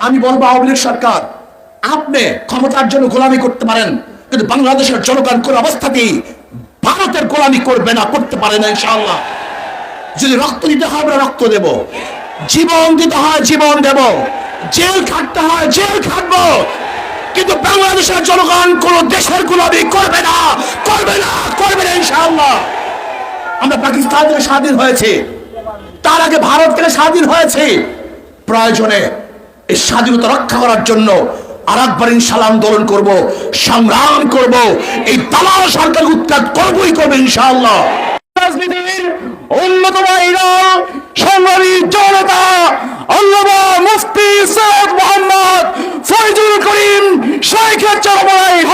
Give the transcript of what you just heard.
আমি বলব আওয়ামী লীগ সরকার, আপনি ক্ষমতার জন্য গোলামি করতে পারেন, কিন্তু বাংলাদেশের জনগণ কোন অবস্থাতেই ভারতের গোলামি করবে না, করতে পারে না, ইনশাআল্লাহ। যদি রক্ত দিতে হয়, আমরা রক্ত দেব। জীবন দিতে হয়, জীবন দেব। জেল খাটতে হয়, জেল খাটবো। কিন্তু বাংলাদেশের জনগণ কোন দেশের গোলামি করবে না করবে না করবে না, ইনশাআল্লাহ। আমরা পাকিস্তান থেকে স্বাধীন হয়েছে। তার আগে ভারত থেকে স্বাধীন হয়েছে। প্রয়োজনে এই স্বাধীনতা রক্ষা করার জন্য আর একবার ইনশাল্লাহ আন্দোলন করব, সংগ্রাম করব, এই তালা সরকার উৎখাত করবই করবে ইনশাআল্লাহ। রাজনীতির অন্যতম জনতা করিম হাফিজাহুল্লাহ নারায়ণ